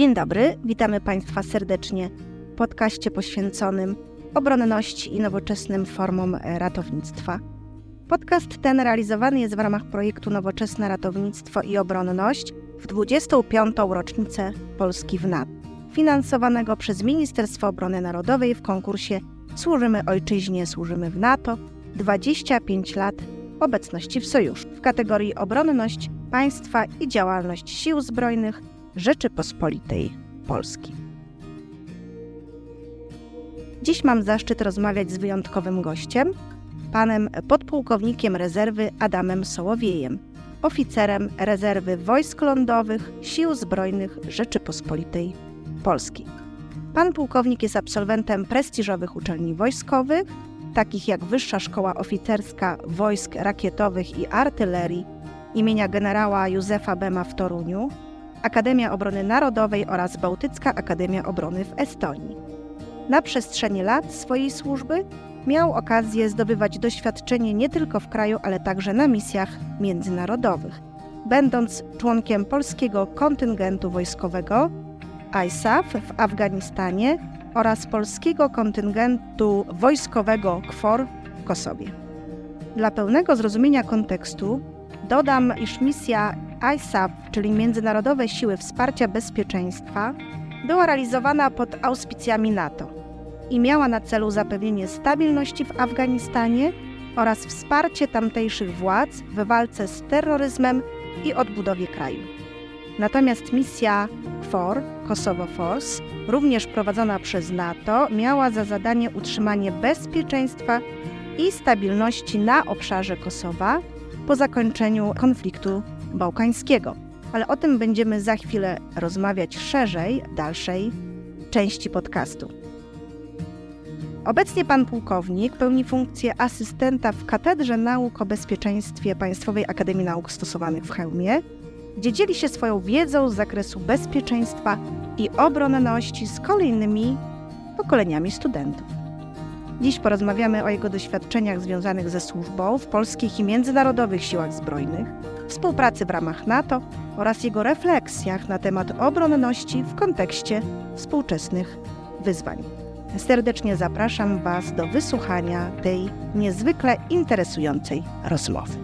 Dzień dobry, witamy Państwa serdecznie w podcaście poświęconym obronności i nowoczesnym formom ratownictwa. Podcast ten realizowany jest w ramach projektu Nowoczesne Ratownictwo i Obronność w 25. rocznicę Polski w NATO, finansowanego przez Ministerstwo Obrony Narodowej w konkursie Służymy Ojczyźnie, Służymy w NATO 25 lat obecności w sojuszu w kategorii obronność państwa i działalność sił zbrojnych Rzeczypospolitej Polskiej. Dziś mam zaszczyt rozmawiać z wyjątkowym gościem, panem podpułkownikiem rezerwy Adamem Sołowiejem, oficerem rezerwy wojsk lądowych Sił Zbrojnych Rzeczypospolitej Polskiej. Pan pułkownik jest absolwentem prestiżowych uczelni wojskowych, takich jak Wyższa Szkoła Oficerska Wojsk Rakietowych i Artylerii imienia generała Józefa Bema w Toruniu, Akademia Obrony Narodowej oraz Bałtycka Akademia Obrony w Estonii. Na przestrzeni lat swojej służby miał okazję zdobywać doświadczenie nie tylko w kraju, ale także na misjach międzynarodowych, będąc członkiem polskiego kontyngentu wojskowego ISAF w Afganistanie oraz polskiego kontyngentu wojskowego KFOR w Kosowie. Dla pełnego zrozumienia kontekstu dodam, iż misja ISAF, czyli Międzynarodowe Siły Wsparcia Bezpieczeństwa, była realizowana pod auspicjami NATO i miała na celu zapewnienie stabilności w Afganistanie oraz wsparcie tamtejszych władz w walce z terroryzmem i odbudowie kraju. Natomiast misja KFOR, Kosovo Force, również prowadzona przez NATO, miała za zadanie utrzymanie bezpieczeństwa i stabilności na obszarze Kosowa po zakończeniu konfliktu bałkańskiego. Ale o tym będziemy za chwilę rozmawiać szerzej w dalszej części podcastu. Obecnie pan pułkownik pełni funkcję asystenta w Katedrze Nauk o Bezpieczeństwie Państwowej Akademii Nauk Stosowanych w Chełmie, gdzie dzieli się swoją wiedzą z zakresu bezpieczeństwa i obronności z kolejnymi pokoleniami studentów. Dziś porozmawiamy o jego doświadczeniach związanych ze służbą w polskich i międzynarodowych siłach zbrojnych, współpracy w ramach NATO oraz jego refleksjach na temat obronności w kontekście współczesnych wyzwań. Serdecznie zapraszam Was do wysłuchania tej niezwykle interesującej rozmowy.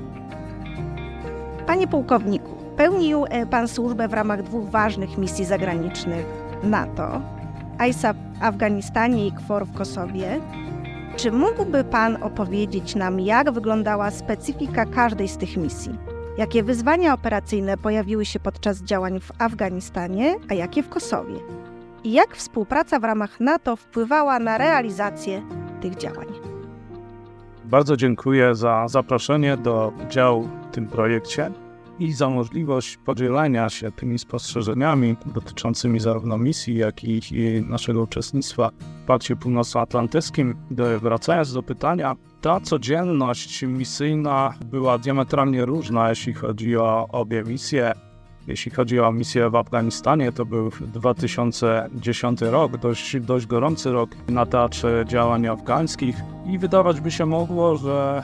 Panie pułkowniku, pełnił e, Pan służbę w ramach dwóch ważnych misji zagranicznych NATO, ISAF w Afganistanie i KFOR w Kosowie. Czy mógłby Pan opowiedzieć nam, jak wyglądała specyfika każdej z tych misji? Jakie wyzwania operacyjne pojawiły się podczas działań w Afganistanie, a jakie w Kosowie? I jak współpraca w ramach NATO wpływała na realizację tych działań? Bardzo dziękuję za zaproszenie do udziału w tym projekcie i za możliwość podzielenia się tymi spostrzeżeniami dotyczącymi zarówno misji, jak i naszego uczestnictwa w Pakcie Północnoatlantyckim. Wracając do pytania, ta codzienność misyjna była diametralnie różna, jeśli chodzi o obie misje. Jeśli chodzi o misję w Afganistanie, to był 2010 rok, dość, dość gorący rok na teatrze działań afgańskich i wydawać by się mogło, że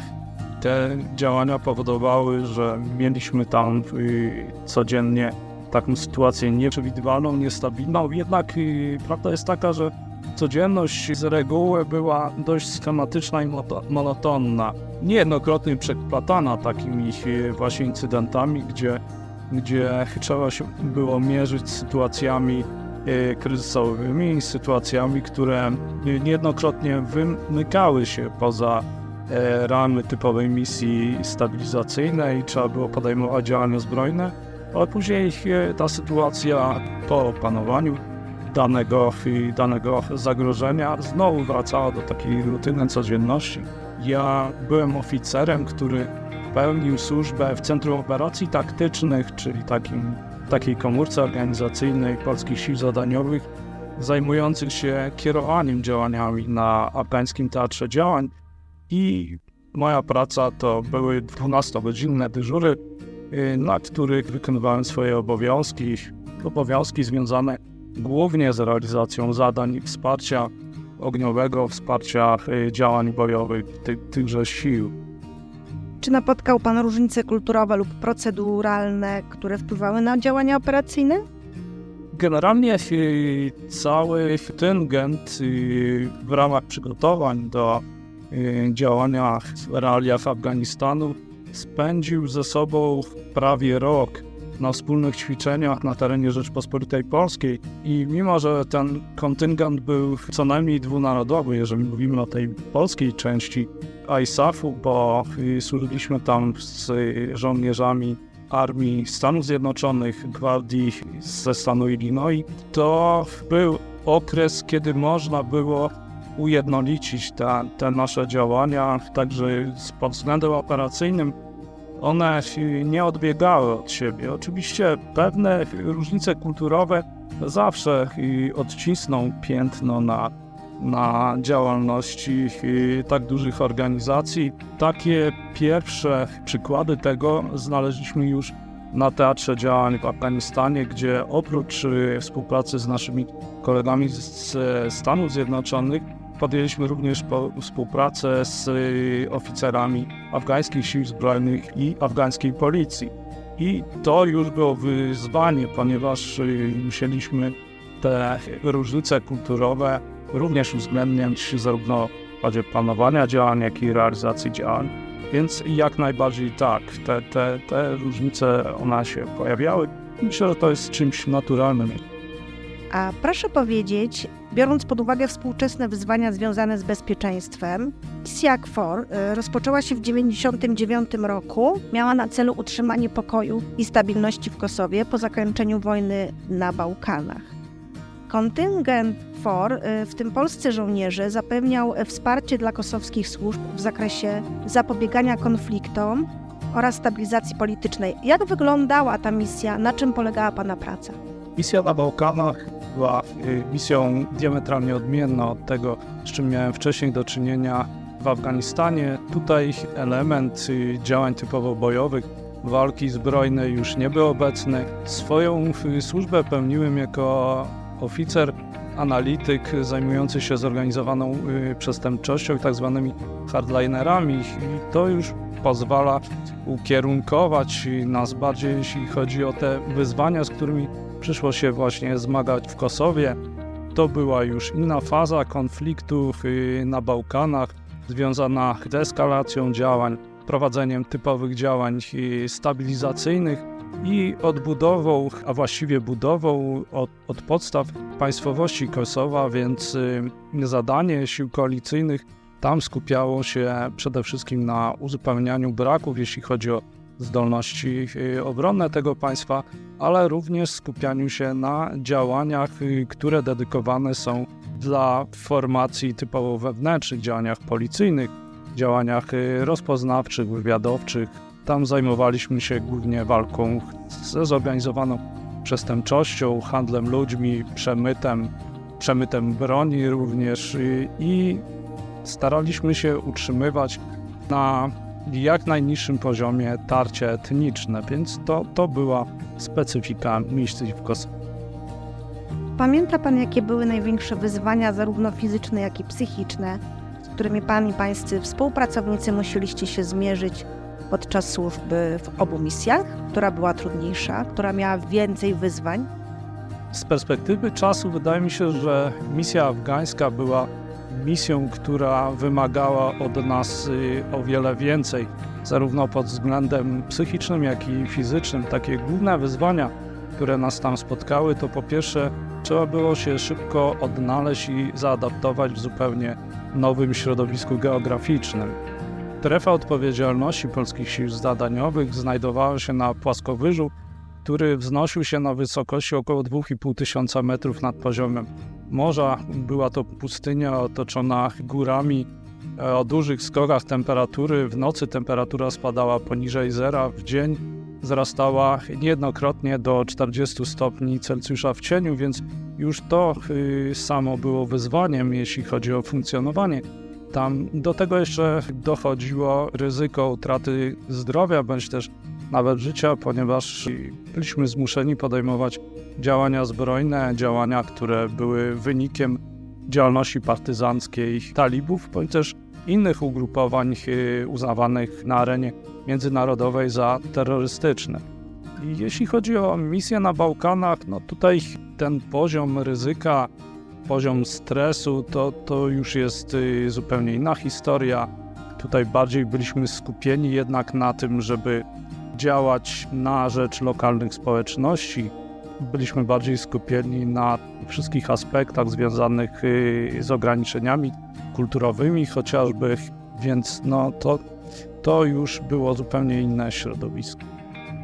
te działania powodowały, że mieliśmy tam y, codziennie taką sytuację nieprzewidywalną, niestabilną. Jednak y, prawda jest taka, że codzienność z reguły była dość schematyczna i monotonna. Niejednokrotnie przeplatana takimi y, właśnie incydentami, gdzie, gdzie trzeba się było mierzyć z sytuacjami kryzysowymi, sytuacjami, które niejednokrotnie wymykały się poza E, ramy typowej misji stabilizacyjnej, trzeba było podejmować działania zbrojne, ale później e, ta sytuacja po opanowaniu danego, danego zagrożenia znowu wracała do takiej rutyny codzienności. Ja byłem oficerem, który pełnił służbę w Centrum Operacji Taktycznych, czyli takim, takiej komórce organizacyjnej Polskich Sił Zadaniowych, zajmujących się kierowaniem działaniami na afgańskim teatrze działań. I moja praca to były 12-godzinne dyżury, y, na których wykonywałem swoje obowiązki, obowiązki związane głównie z realizacją zadań wsparcia ogniowego, wsparcia y, działań bojowych ty, tychże sił. Czy napotkał Pan różnice kulturowe lub proceduralne, które wpływały na działania operacyjne? Generalnie y, cały kontyngent y, w ramach przygotowań do działania w realiach Afganistanu spędził ze sobą prawie rok na wspólnych ćwiczeniach na terenie Rzeczpospolitej Polskiej. I mimo, że ten kontyngent był co najmniej dwunarodowy, jeżeli mówimy o tej polskiej części ISAF-u, bo służyliśmy tam z żołnierzami Armii Stanów Zjednoczonych, Gwardii ze stanu Illinois, to był okres, kiedy można było ujednolicić te, te nasze działania, także pod względem operacyjnym one nie odbiegały od siebie. Oczywiście pewne różnice kulturowe zawsze odcisną piętno na, na działalności tak dużych organizacji. Takie pierwsze przykłady tego znaleźliśmy już na Teatrze Działań w Afganistanie, gdzie oprócz y, współpracy z naszymi kolegami z Stanów Zjednoczonych podjęliśmy również współpracę z y, oficerami afgańskich sił zbrojnych i afgańskiej policji. I to już było wyzwanie, ponieważ y, musieliśmy te różnice kulturowe również uwzględniać zarówno w kładzie planowania działań, jak i realizacji działań. Więc jak najbardziej tak, te, te, te różnice one się pojawiały. Myślę, że to jest czymś naturalnym. A proszę powiedzieć, biorąc pod uwagę współczesne wyzwania związane z bezpieczeństwem, misja KFOR y, rozpoczęła się w 1999 roku. Miała na celu utrzymanie pokoju i stabilności w Kosowie po zakończeniu wojny na Bałkanach. Kontyngent KFOR, y, w tym polscy żołnierze, zapewniał wsparcie dla kosowskich służb w zakresie zapobiegania konfliktom oraz stabilizacji politycznej. Jak wyglądała ta misja? Na czym polegała Pana praca? Misja na Bałkanach była y, misją diametralnie odmienną od tego, z czym miałem wcześniej do czynienia w Afganistanie. Tutaj element y, działań typowo bojowych, walki zbrojnej już nie był obecny. Swoją y, służbę pełniłem jako oficer, analityk zajmujący się zorganizowaną przestępczością tak zwanymi hardlinerami. I to już pozwala ukierunkować nas bardziej, jeśli chodzi o te wyzwania, z którymi przyszło się właśnie zmagać w Kosowie. To była już inna faza konfliktów y, na Bałkanach, związana z eskalacją działań, prowadzeniem typowych działań y, stabilizacyjnych i odbudową, a właściwie budową od, od podstaw państwowości Kosowa, więc y, zadanie sił koalicyjnych tam skupiało się przede wszystkim na uzupełnianiu braków, jeśli chodzi o zdolności y, obronne tego państwa, ale również skupianiu się na działaniach, y, które dedykowane są dla formacji typowo wewnętrznych, działaniach policyjnych, działaniach y, rozpoznawczych, wywiadowczych. Tam zajmowaliśmy się głównie walką ze zorganizowaną przestępczością, handlem ludźmi, przemytem, przemytem broni również i staraliśmy się utrzymywać na jak najniższym poziomie tarcie etniczne, więc to, to była specyfika misji w Kosowie. Pamięta Pan, jakie były największe wyzwania, zarówno fizyczne, jak i psychiczne, z którymi Pan i Pańscy współpracownicy musieliście się zmierzyć podczas służby w obu misjach? Która była trudniejsza, która miała więcej wyzwań? Z perspektywy czasu wydaje mi się, że misja afgańska była misją, która wymagała od nas y, o wiele więcej, zarówno pod względem psychicznym, jak i fizycznym. Takie główne wyzwania, które nas tam spotkały, to po pierwsze trzeba było się szybko odnaleźć i zaadaptować w zupełnie nowym środowisku geograficznym. Strefa odpowiedzialności polskich sił zadaniowych znajdowała się na płaskowyżu, który wznosił się na wysokości około 2,5 tysiąca metrów nad poziomem morza. Była to pustynia otoczona górami e, o dużych skokach temperatury. W nocy temperatura spadała poniżej zera, w dzień wzrastała niejednokrotnie do 40 stopni Celsjusza w cieniu, więc już to y, samo było wyzwaniem, jeśli chodzi o funkcjonowanie. Tam do tego jeszcze dochodziło ryzyko utraty zdrowia, bądź też nawet życia, ponieważ byliśmy zmuszeni podejmować działania zbrojne, działania, które były wynikiem działalności partyzanckiej talibów, bądź też innych ugrupowań y, uznawanych na arenie międzynarodowej za terrorystyczne. I jeśli chodzi o misję na Bałkanach, no tutaj ten poziom ryzyka, poziom stresu, to, to już jest y, zupełnie inna historia. Tutaj bardziej byliśmy skupieni jednak na tym, żeby działać na rzecz lokalnych społeczności. Byliśmy bardziej skupieni na wszystkich aspektach związanych y, z ograniczeniami kulturowymi chociażby, więc no to, to już było zupełnie inne środowisko.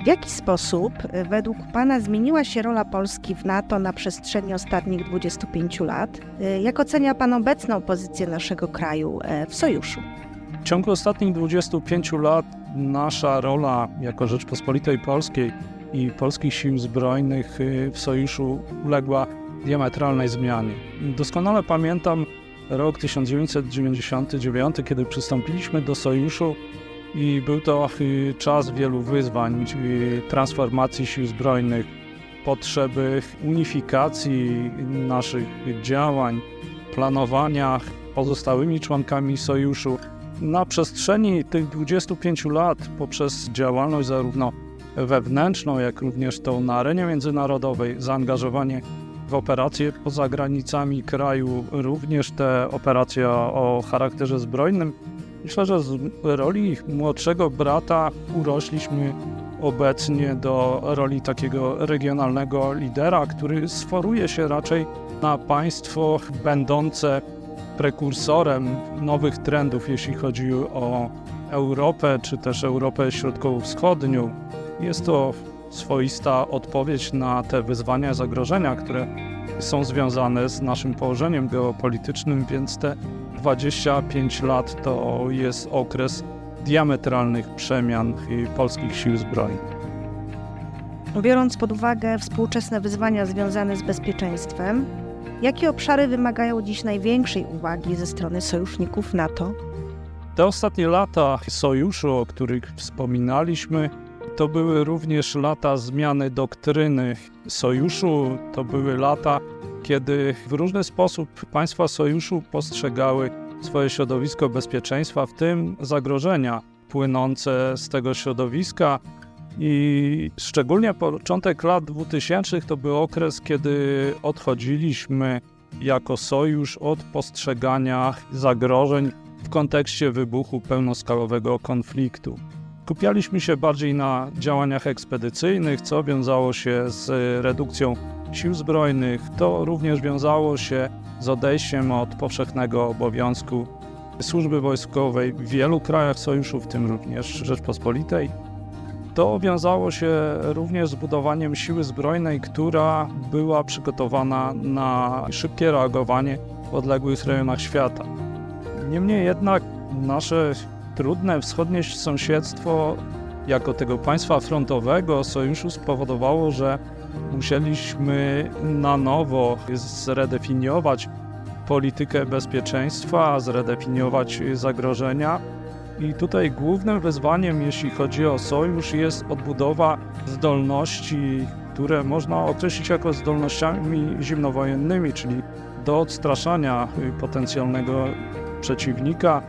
W jaki sposób y, według Pana zmieniła się rola Polski w NATO na przestrzeni ostatnich 25 lat? Y, Jak ocenia Pan obecną pozycję naszego kraju w sojuszu? W ciągu ostatnich 25 lat nasza rola jako Rzeczpospolitej Polskiej i polskich sił zbrojnych y, w sojuszu uległa diametralnej zmianie. Doskonale pamiętam rok 1999, kiedy przystąpiliśmy do sojuszu i był to y, czas wielu wyzwań, y, transformacji sił zbrojnych, potrzeby unifikacji naszych działań, planowania pozostałymi członkami sojuszu. Na przestrzeni tych 25 lat, poprzez działalność zarówno wewnętrzną, jak również tą na arenie międzynarodowej, zaangażowanie w operacje poza granicami kraju, również te operacje o, charakterze zbrojnym, myślę, że z roli młodszego brata urośliśmy obecnie do roli takiego regionalnego lidera, który sforuje się raczej na państwo będące prekursorem nowych trendów, jeśli chodzi o Europę, czy też Europę Środkowo-Wschodnią. Jest to swoista odpowiedź na te wyzwania, zagrożenia, które są związane z naszym położeniem geopolitycznym, więc te 25 lat to jest okres diametralnych przemian polskich sił zbrojnych. Biorąc pod uwagę współczesne wyzwania związane z bezpieczeństwem, jakie obszary wymagają dziś największej uwagi ze strony sojuszników NATO? Te ostatnie lata sojuszu, o których wspominaliśmy, to były również lata zmiany doktryny sojuszu. To były lata, kiedy w różny sposób państwa sojuszu postrzegały swoje środowisko bezpieczeństwa, w tym zagrożenia płynące z tego środowiska. I szczególnie początek lat 2000 to był okres, kiedy odchodziliśmy jako sojusz od postrzegania zagrożeń w kontekście wybuchu pełnoskalowego konfliktu. Skupialiśmy się bardziej na działaniach ekspedycyjnych, co wiązało się z redukcją sił zbrojnych. To również wiązało się z odejściem od powszechnego obowiązku służby wojskowej w wielu krajach sojuszu, w tym również Rzeczpospolitej. To wiązało się również z budowaniem siły zbrojnej, która była przygotowana na szybkie reagowanie w odległych rejonach świata. Niemniej jednak nasze trudne wschodnie sąsiedztwo jako tego państwa frontowego sojuszu spowodowało, że musieliśmy na nowo zredefiniować politykę bezpieczeństwa, zredefiniować zagrożenia. I tutaj głównym wyzwaniem, jeśli chodzi o sojusz, jest odbudowa zdolności, które można określić jako zdolnościami zimnowojennymi, czyli do odstraszania potencjalnego przeciwnika,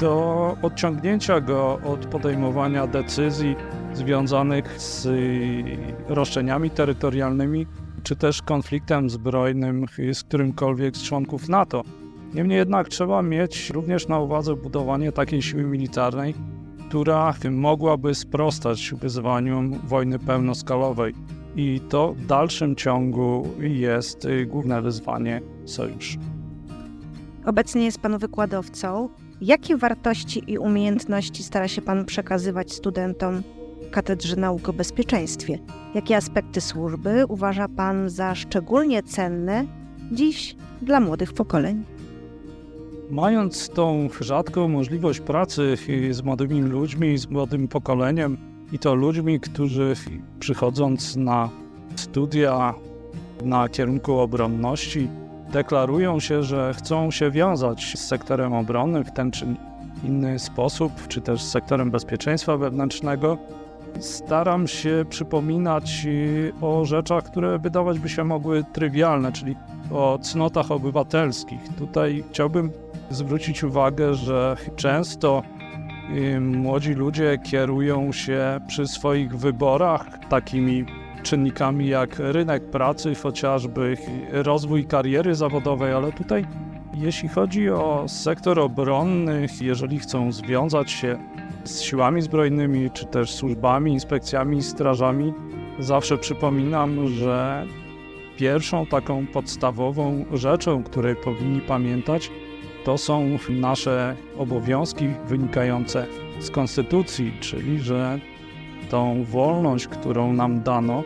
do odciągnięcia go od podejmowania decyzji związanych z roszczeniami terytorialnymi, czy też konfliktem zbrojnym z którymkolwiek z członków NATO. Niemniej jednak trzeba mieć również na uwadze budowanie takiej siły militarnej, która mogłaby sprostać wyzwaniom wojny pełnoskalowej. I to w dalszym ciągu jest główne wyzwanie sojuszu. Obecnie jest Pan wykładowcą. Jakie wartości i umiejętności stara się Pan przekazywać studentom Katedrze Nauk o Bezpieczeństwie? Jakie aspekty służby uważa Pan za szczególnie cenne dziś dla młodych pokoleń? Mając tą rzadką możliwość pracy z młodymi ludźmi, z młodym pokoleniem i to ludźmi, którzy przychodząc na studia na kierunku obronności, deklarują się, że chcą się wiązać z sektorem obronnym w ten czy inny sposób, czy też z sektorem bezpieczeństwa wewnętrznego, staram się przypominać o rzeczach, które wydawać by się mogły trywialne, czyli o cnotach obywatelskich. Tutaj chciałbym zwrócić uwagę, że często młodzi ludzie kierują się przy swoich wyborach takimi czynnikami jak rynek pracy, chociażby rozwój kariery zawodowej, ale tutaj jeśli chodzi o sektor obronny, jeżeli chcą związać się z siłami zbrojnymi, czy też służbami, inspekcjami strażami, zawsze przypominam, że pierwszą taką podstawową rzeczą, której powinni pamiętać, to są nasze obowiązki wynikające z konstytucji, czyli że tą wolność, którą nam dano,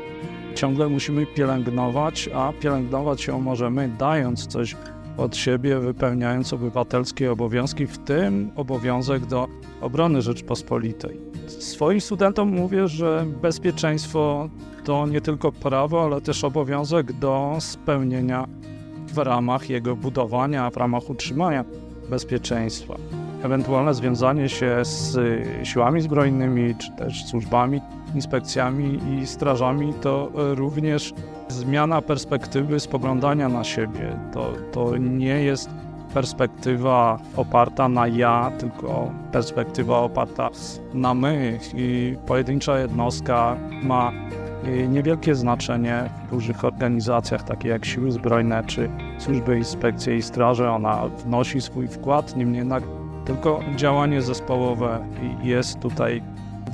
ciągle musimy pielęgnować, a pielęgnować ją możemy dając coś od siebie, wypełniając obywatelskie obowiązki, w tym obowiązek do obrony Rzeczpospolitej. Swoim studentom mówię, że bezpieczeństwo to nie tylko prawo, ale też obowiązek do spełnienia w ramach jego budowania, w ramach utrzymania bezpieczeństwa. Ewentualne związanie się z y, siłami zbrojnymi, czy też służbami, inspekcjami i strażami to y, również zmiana perspektywy spoglądania na siebie. To, to nie jest perspektywa oparta na ja, tylko perspektywa oparta na my. I pojedyncza jednostka ma y, niewielkie znaczenie w dużych organizacjach, takie jak Siły Zbrojne czy Służby Inspekcji i Straży. Ona wnosi swój wkład, niemniej jednak tylko działanie zespołowe jest tutaj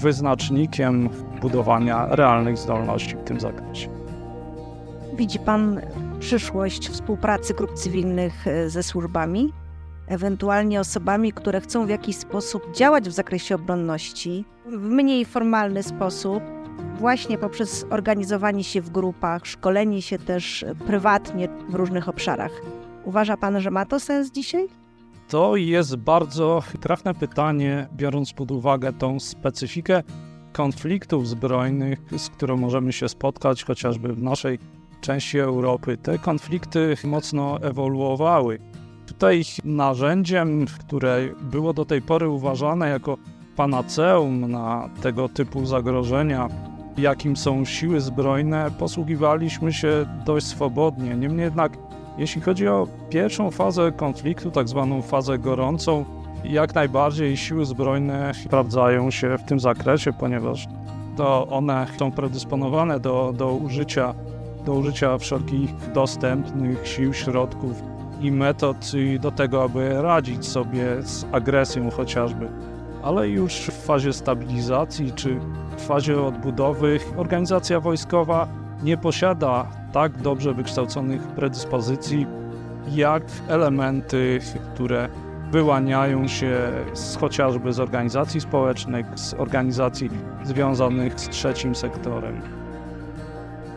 wyznacznikiem budowania realnych zdolności w tym zakresie. Widzi Pan przyszłość współpracy grup cywilnych e, ze służbami, ewentualnie osobami, które chcą w jakiś sposób działać w zakresie obronności w mniej formalny sposób, właśnie poprzez organizowanie się w grupach, szkolenie się też prywatnie w różnych obszarach. Uważa Pan, że ma to sens dzisiaj? To jest bardzo trafne pytanie, biorąc pod uwagę tą specyfikę konfliktów zbrojnych, z którą możemy się spotkać chociażby w naszej części Europy. Te konflikty mocno ewoluowały. Tutaj narzędziem, które było do tej pory uważane jako panaceum na tego typu zagrożenia, jakim są siły zbrojne, posługiwaliśmy się dość swobodnie. Niemniej jednak, jeśli chodzi o pierwszą fazę konfliktu, tak zwaną fazę gorącą, jak najbardziej siły zbrojne sprawdzają się w tym zakresie, ponieważ to one są predysponowane do, do, użycia, do użycia wszelkich dostępnych sił, środków i metod do tego, aby radzić sobie z agresją chociażby. Ale już w fazie stabilizacji czy w fazie odbudowy organizacja wojskowa nie posiada tak dobrze wykształconych predyspozycji jak elementy, które wyłaniają się z, chociażby z organizacji społecznych, z organizacji związanych z trzecim sektorem.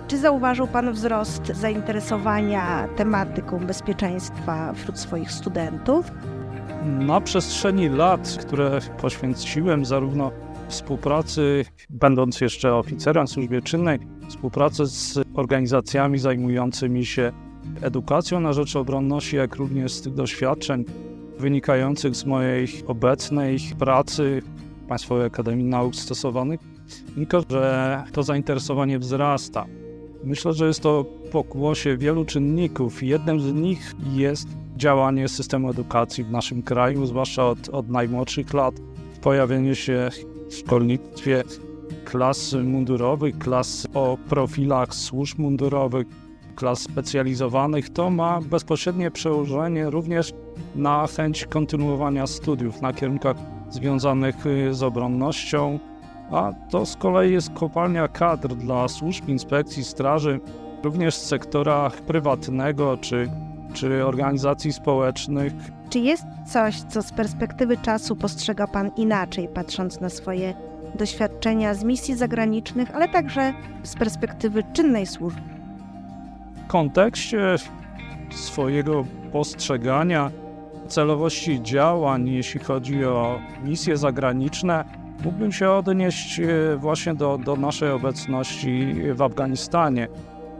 Czy zauważył Pan wzrost zainteresowania tematyką bezpieczeństwa wśród swoich studentów? Na przestrzeni lat, które poświęciłem zarówno współpracy, będąc jeszcze oficerem w służbie czynnej, współpracy z organizacjami zajmującymi się edukacją na rzecz obronności, jak również z tych doświadczeń wynikających z mojej obecnej pracy w Państwowej Akademii Nauk Stosowanych, wynika, że to zainteresowanie wzrasta. Myślę, że jest to pokłosie wielu czynników. Jednym z nich jest działanie systemu edukacji w naszym kraju, zwłaszcza od, od najmłodszych lat, pojawienie się w szkolnictwie klas mundurowych, klas o profilach służb mundurowych, klas specjalizowanych, to ma bezpośrednie przełożenie również na chęć kontynuowania studiów na kierunkach związanych y, z obronnością, a to z kolei jest kopalnia kadr dla służb, inspekcji, straży, również z sektora prywatnego czy, czy organizacji społecznych. Czy jest coś, co z perspektywy czasu postrzega Pan inaczej, patrząc na swoje doświadczenia z misji zagranicznych, ale także z perspektywy czynnej służby? W kontekście swojego postrzegania celowości działań, jeśli chodzi o misje zagraniczne, mógłbym się odnieść e, właśnie do, do naszej obecności w Afganistanie.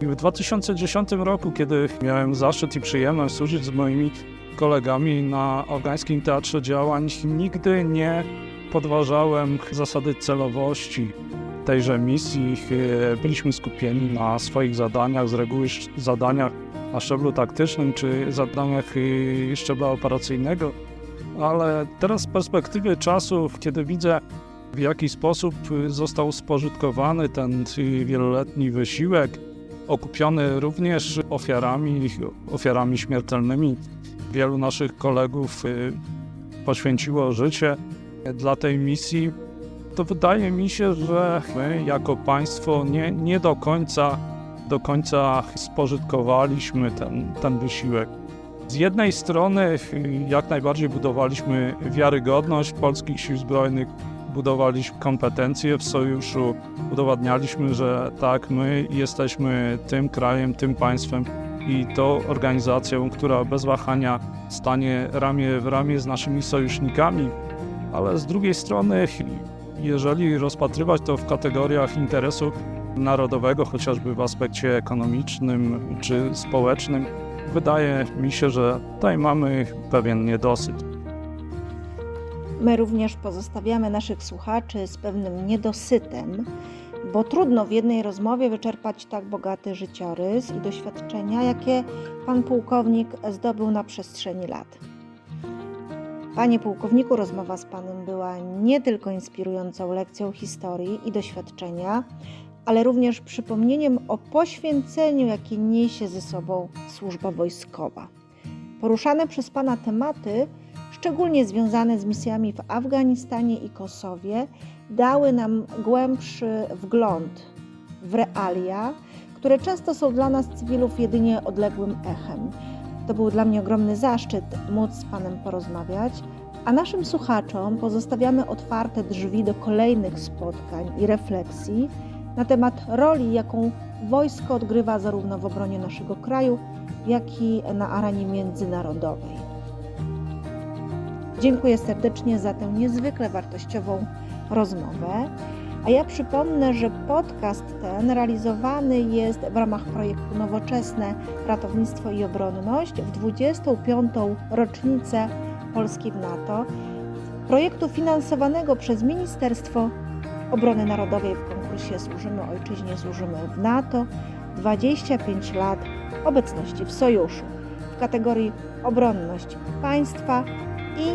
W 2010 roku, kiedy miałem zaszczyt i przyjemność służyć z moimi kolegami na afgańskim teatrze działań, nigdy nie podważałem zasady celowości tejże misji. Byliśmy skupieni na swoich zadaniach, z reguły zadaniach na szczeblu taktycznym czy zadaniach e, szczebla operacyjnego, ale teraz z perspektywy czasu, kiedy widzę, w jaki sposób y, został spożytkowany ten y, wieloletni wysiłek, okupiony również ofiarami, ofiarami śmiertelnymi. Wielu naszych kolegów y, poświęciło życie dla tej misji. To wydaje mi się, że my jako państwo nie, nie do końca do końca spożytkowaliśmy ten, ten wysiłek. Z jednej strony jak najbardziej budowaliśmy wiarygodność polskich sił zbrojnych, budowaliśmy kompetencje w sojuszu, udowadnialiśmy, że tak, my jesteśmy tym krajem, tym państwem i to organizacją, która bez wahania stanie ramię w ramię z naszymi sojusznikami, ale z drugiej strony, jeżeli rozpatrywać to w kategoriach interesu narodowego, chociażby w aspekcie ekonomicznym czy społecznym, wydaje mi się, że tutaj mamy pewien niedosyt. My również pozostawiamy naszych słuchaczy z pewnym niedosytem, bo trudno w jednej rozmowie wyczerpać tak bogaty życiorys i doświadczenia, jakie pan pułkownik zdobył na przestrzeni lat. Panie pułkowniku, rozmowa z panem była nie tylko inspirującą lekcją historii i doświadczenia, ale również przypomnieniem o poświęceniu, jakie niesie ze sobą służba wojskowa. Poruszane przez pana tematy szczególnie związane z misjami w Afganistanie i Kosowie, dały nam głębszy wgląd w realia, które często są dla nas cywilów jedynie odległym echem. To był dla mnie ogromny zaszczyt móc z Panem porozmawiać, a naszym słuchaczom pozostawiamy otwarte drzwi do kolejnych spotkań i refleksji na temat roli, jaką wojsko odgrywa zarówno w obronie naszego kraju, jak i na arenie międzynarodowej. Dziękuję serdecznie za tę niezwykle wartościową rozmowę. A ja przypomnę, że podcast ten realizowany jest w ramach projektu Nowoczesne Ratownictwo i Obronność w 25. rocznicę Polski w NATO. Projektu finansowanego przez Ministerstwo Obrony Narodowej w konkursie Służymy Ojczyźnie, Służymy w NATO 25 lat obecności w Sojuszu w kategorii Obronność Państwa i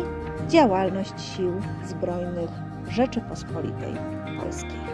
działalność Sił Zbrojnych Rzeczypospolitej Polskiej.